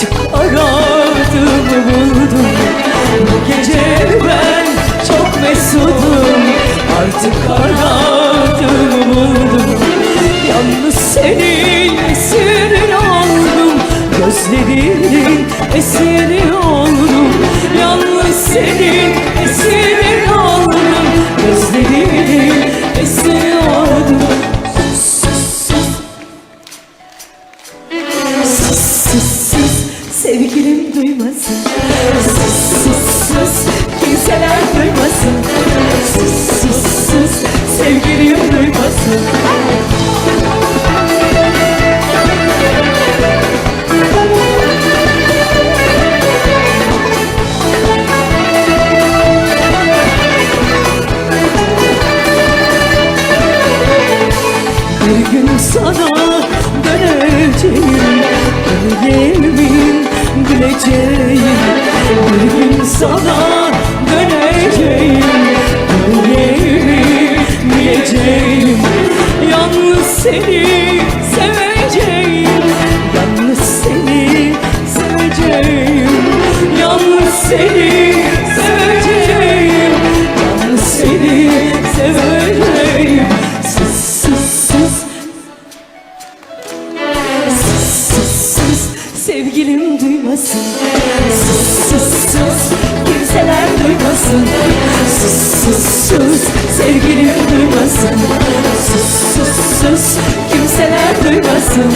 Artık aradığımı buldum. Bu gece ben çok mesudum Artık aradığımı buldum. Yalnız senin esirin oldum. Gözlerinin esiri oldum. Yalnız senin esirin sevgilim duymasın. Sus sus sus. Kimseler duymasın. Sus sus sus. Sevgilim duymasın. Bir gün sana döneceğim. Öleceğimin bileceğim Bir gün sana döneceğim. Öleceğimi bileceğim Yalnız seni seveceğim. Yalnız seni seveceğim. Yalnız seni sevgilim duymasın. Sus sus sus. Kimseler duymasın. Sus sus sus. Sevgilim duymasın. Sus sus sus. Kimseler duymasın